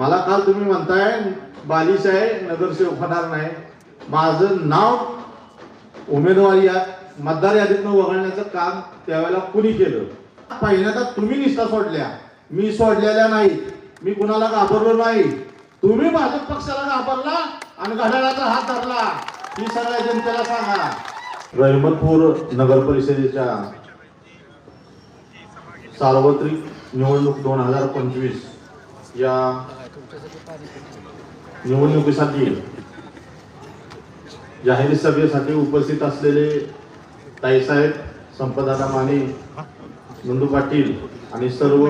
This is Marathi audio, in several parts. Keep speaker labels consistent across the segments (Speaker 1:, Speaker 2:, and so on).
Speaker 1: मला काल तुम्ही म्हणताय बालिश आहे नगरसेवक होणार नाही. माझं नाव उमेदवारी या मतदार यादीतनं वगळण्याचं काम त्यावेळेला कुणी केलं? पहिल्यांदा तुम्ही निष्ठा सोडल्या. मी सोडलेल्या नाही मी कुणाला घाबरलो नाही. तुम्ही भाजप पक्षाला घाबरला आणि घड्याळाचा हात धरला. ही सगळ्या जनतेला सांगा. रहमतपूर नगर परिषदेच्या सार्वत्रिक निवडणूक दोन हजार पंचवीस या निवडणुकीसाठी जाहीर सभेसाठी उपस्थित असलेले ताईसाहेब संपदादा माने नंदू पाटील आणि सर्व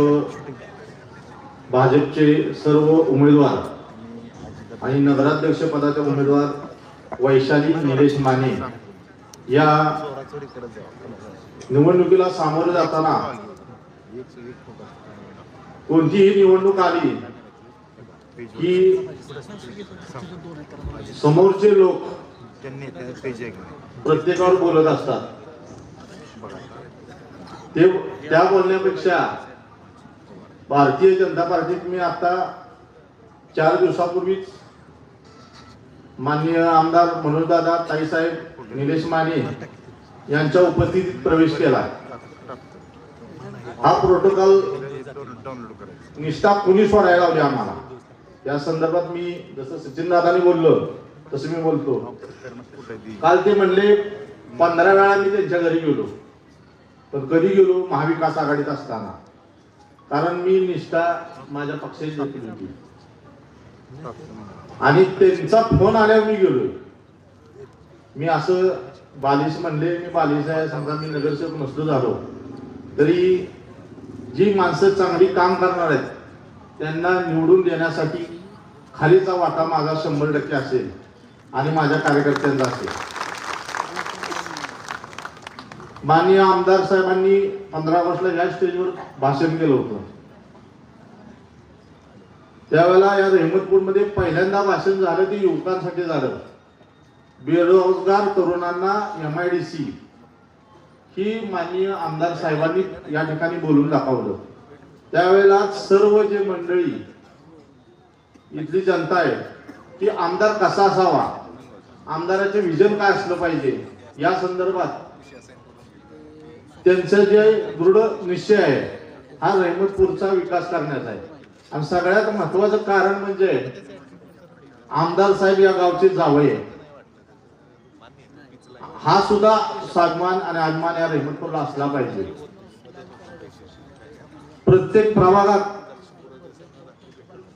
Speaker 1: भाजपचे सर्व उमेदवार आणि नगराध्यक्ष पदाचे उमेदवार वैशाली निलेश माने या निवडणुकीला सामोरे जाताना कोणतीही निवडणूक आली की समोरचे लोक? प्रत्येकावर बोलत असतात. ते त्या बोलण्यापेक्षा भारतीय जनता पार्टीत मी आता चार दिवसापूर्वीच माननीय आमदार मनोजदादा ताईसाहेब निलेश माने यांच्या उपस्थितीत प्रवेश केला. हा प्रोटोकॉल निष्ठा कुणी सोडायला लावली आम्हाला? या संदर्भात मी जसं सचिननाथांनी बोललो तसं मी बोलतो. काल ते म्हणले पंधरा वेळा मी त्यांच्या घरी गेलो पण कधी गेलो महाविकास आघाडीत असताना. कारण मी निष्ठा माझ्या पक्षाची देखील होती. आणि त्यांचा फोन आल्यावर मी गेलोय. मी असं बालिश म्हणले मी बालिश आहे समजा मी नगरसेवक नसतो झालो तरी जी माणसं चांगली काम करणार आहेत त्यांना निवडून देण्यासाठी खालीचा वाटा माझा शंभर टक्के असेल आणि माझ्या कार्यकर्त्यांचा असेल. माननीय आमदार साहेबांनी पंधरा ऑगस्टला या स्टेजवर भाषण केलं होतं. त्यावेळेला या रेहमतपूरमध्ये पहिल्यांदा भाषण झालं ते युवकांसाठी झालं. बेरोजगार तरुणांना एम आय डी सी ही माननीय आमदार साहेबांनी या ठिकाणी बोलून दाखवलं. त्यावेळेला सर्व जे मंडळी इथली जनता आहे की आमदार कसा असावा आमदाराचे विजन काय असलं पाहिजे या संदर्भात त्यांचं जे दृढ निश्चय आहे हा रहमतपूरचा विकास करण्याचा आहे. आणि सगळ्यात महत्वाचं कारण म्हणजे आमदार साहेब या गावचे जावई आहे हा सुद्धा सन्मान आणि अभिमान या रहमतपूरला असला पाहिजे. प्रत्येक प्रभागात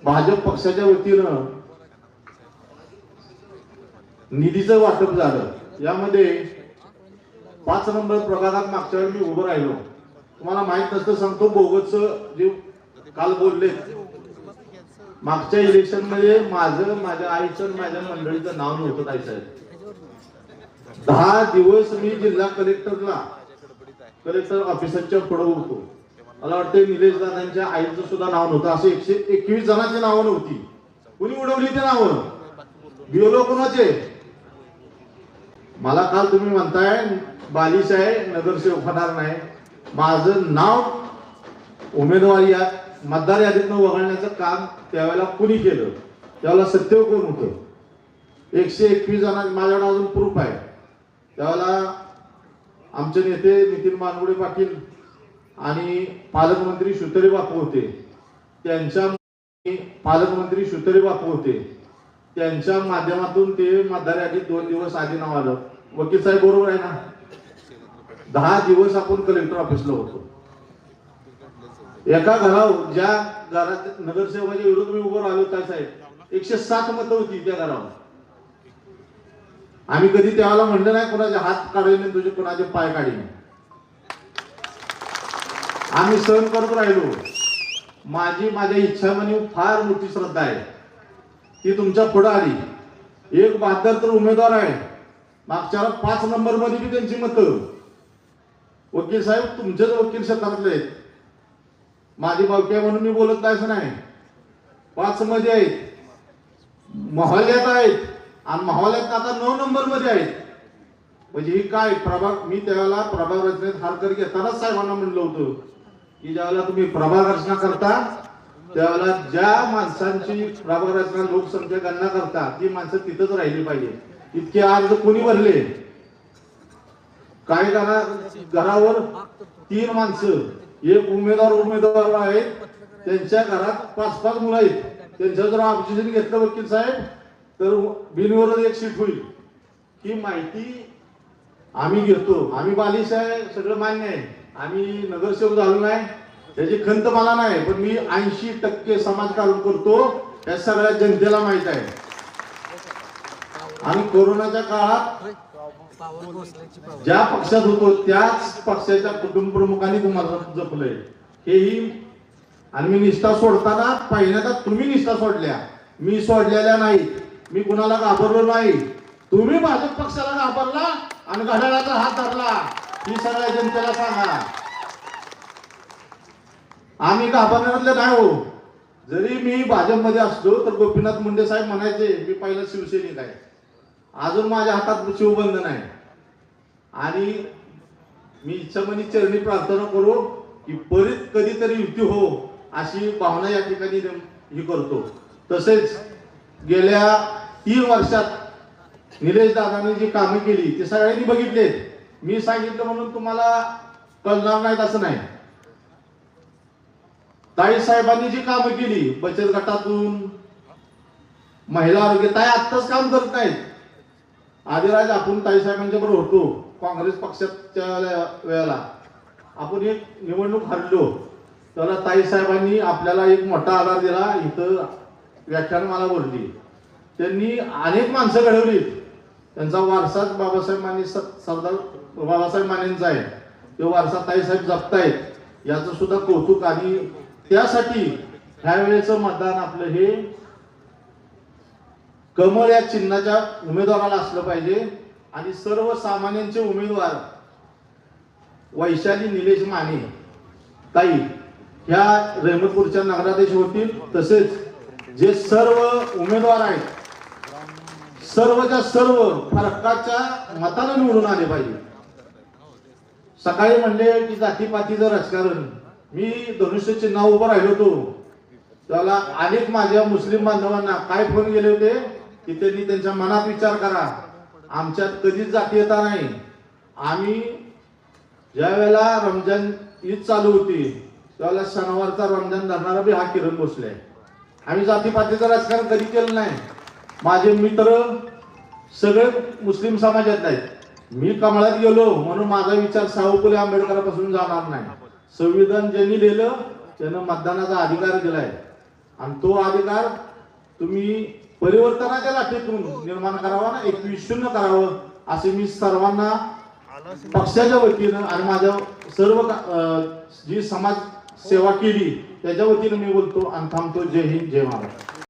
Speaker 1: भाजप पक्षाच्या वतीनं निधीचं वाटप झालं. यामध्ये पाच नंबर प्रभागात मागच्या वेळी मी उभं राहिलो. तुम्हाला माहीत नसतं सांगतो बोगतचं जे काल बोलले मागच्या इलेक्शनमध्ये माझं माझ्या आईचं माझ्या मंडळीचं नाव नव्हतं काय साहेब. दहा दिवस मी जिल्हा कलेक्टरला कलेक्टर ऑफिसरच्या पुढे होतो. मला वाटतं निलेश दादांच्या आईचं सुद्धा नाव नव्हतं. असं एकशे एकवीस जणांची नावं नव्हती. कुणी उडवली ते नावं बिओलो कोणाचे? मला काल तुम्ही म्हणताय बालिश आहे नगरसेवक होणार नाही. माझं नाव उमेदवारी या मतदार यादीतनं वगळण्याचं काम त्यावेळेला कुणी केलं? त्यावेळेला सत्य कोण होतं? एकशे एकवीस जणांना माझ्याकडे अजून प्रूफ आहे. त्यावेळेला आमचे नेते नितीन मानगुडे पाटील आणि पालकमंत्री सुतरे बापू होते त्यांच्या पालकमंत्री सुतरे बापू होते त्यांच्या माध्यमातून ते मतदार यादीत दोन दिवस आधी नाव आलं. वकील साहेब बरोबर आहे ना? दहा दिवस आपण कलेक्टर ऑफिसला होतो. एका घरावर ज्या घरात नगरसेवकाच्या विरोध मी उभं राहिलो त्या साहेब एकशे सात मतं होती त्या घरावर. आम्ही कधी त्याला म्हणलं नाही कोणाचे हात काढले नाही तुझे कोणाचे पाय काढले आम्ही सहन करत राहिलो. माझी माझ्या इच्छामनी फार मोठी श्रद्धा आहे. ती तुमच्या पुढं आली. एक बहात्तर तर उमेदवार आहे. मागच्या पाच नंबरमध्ये बी त्यांची मतं. वकील साहेब तुमचेच वकील क्षेत्रातले आहेत. माझी बावकी म्हणून मी बोलत नाही असं नाही. पाच मध्ये आहेत. महाल्यात आहेत. आणि महाल्यात आता नऊ नंबरमध्ये आहेत. म्हणजे ही काय? प्रभाग मी त्यावेळेला प्रभाग रचनेत हारकर घेतानाच साहेबांना म्हणलं होतं. की ज्यावेळेला तुम्ही प्रभाग रचना करता त्यावेळेला ज्या माणसांची प्रभाग रचना लोकसंख्या गणना करता ती माणसं तिथंच राहिली पाहिजे. इतके अर्ज कोणी भरले? काही घरा घरावर तीन माणसं एक उमेदवार उमेदवार आहेत. त्यांच्या घरात पाच पाच मुलं आहेत. त्यांचं जर ऑब्जेक्शन घेतलं वकील साहेब तर बिनविरोध एक सीट होईल. ही माहिती आम्ही घेतो. आम्ही बालिश आहे सगळं मान्य आहे. आम्ही नगरसेवक झालो नाही त्याची खंत मला नाही पण मी ऐंशी टक्के समाजकारण करतो या सगळ्या जनतेला माहीत आहे. आणि कोरोनाच्या काळात ज्या पक्षात होतो त्याच पक्षाच्या कुटुंब प्रमुखांनी तुम्हाला जपलंय. हेही आणि मी निष्ठा सोडताना पहिल्यांदा तुम्ही निष्ठा सोडल्या. मी सोडलेल्या नाही मी कुणाला घाबरलो नाही. तुम्ही भाजप पक्षाला घाबरला आणि घड्याळाचा हात धरला. ही सगळ्या जनतेला सांगा आम्ही घाबरण्यातले नाही हो. जरी मी भाजपमध्ये असलो तर गोपीनाथ मुंडे साहेब म्हणायचे मी पहिला शिवसैनिक आहे. अजून माझ्या हातात शिवबंधन आहे. आणि मी इच्छामनी चरणी प्रार्थना करू की परत कधीतरी युती हो अशी भावना या ठिकाणी ही करतो. तसेच गेल्या तीन वर्षात निलेश दादांनी जी कामं केली ते सगळ्यांनी बघितलेत. मी सांगितलं म्हणून तुम्हाला कळणार नाहीत असं नाही. ताई साहेबांनी जी कामं केली बचत गटातून महिला आरोग्य ताई आत्ताच काम करत नाहीत. आदिराज आपण ताई साहेबांच्या बरोबर होतो काँग्रेस पक्षाच्या वेळेला- आपण एक निवडणूक हरलो. त्याला ताई साहेबांनी आपल्याला एक मोठा आधार दिला इथं व्याख्यान मला बोलली. त्यांनी अनेक माणसं घडवली त्यांचा वारसाच बाबासाहेबांनी सरदार बाबासाहेब मानेंचा आहे. तो वारसा ताईसाहेब जपतायत याचं सुद्धा कौतुक आणि त्यासाठी ह्या वेळेचं मतदान आपलं हे कमळ या चिन्हाच्या उमेदवाराला असलं पाहिजे. आणि सर्वसामान्यांचे उमेदवार वैशाली निलेश माने ताई ह्या रहमतपूरच्या नगराध्यक्ष होतील. तसेच जे सर्व उमेदवार आहेत सर्वच्या सर्व फरकाच्या मतानं निवडून आले पाहिजे. सकाळी म्हणले की जातीपातीचं राजकारण. मी धनुष्य चिन्ह उभं राहिलो होतो. त्याला अनेक माझ्या मुस्लिम बांधवांना काय फोन गेले होते? की त्यांनी त्यांच्या मनात विचार करा. आमच्यात कधीच जातीयता नाही. आम्ही ज्या वेळेला रमजान ईद चालू होती त्यावेळेला शनिवारचा रमजान धरणारा बी हा किरण भोसले. आहे. आम्ही जातीपातीचं राजकारण कधी केलं नाही. माझे मित्र सगळे मुस्लिम समाजात आहेत मी कमळात गेलो म्हणून माझा विचार साहू फुले आंबेडकरापासून जाणार नाही. संविधान ज्यांनी लिहिलं त्यानं मतदानाचा अधिकार दिलाय. आणि तो अधिकार तुम्ही परिवर्तनाच्या लाटेतून निर्माण करावा ना एकवीस शून्य करावं असे मी सर्वांना पक्षाच्या वतीनं आणि माझ्या सर्व जी समाज सेवा केली त्याच्या वतीनं मी बोलतो आणि थांबतो. जय हिंद जय महाराष्ट्र.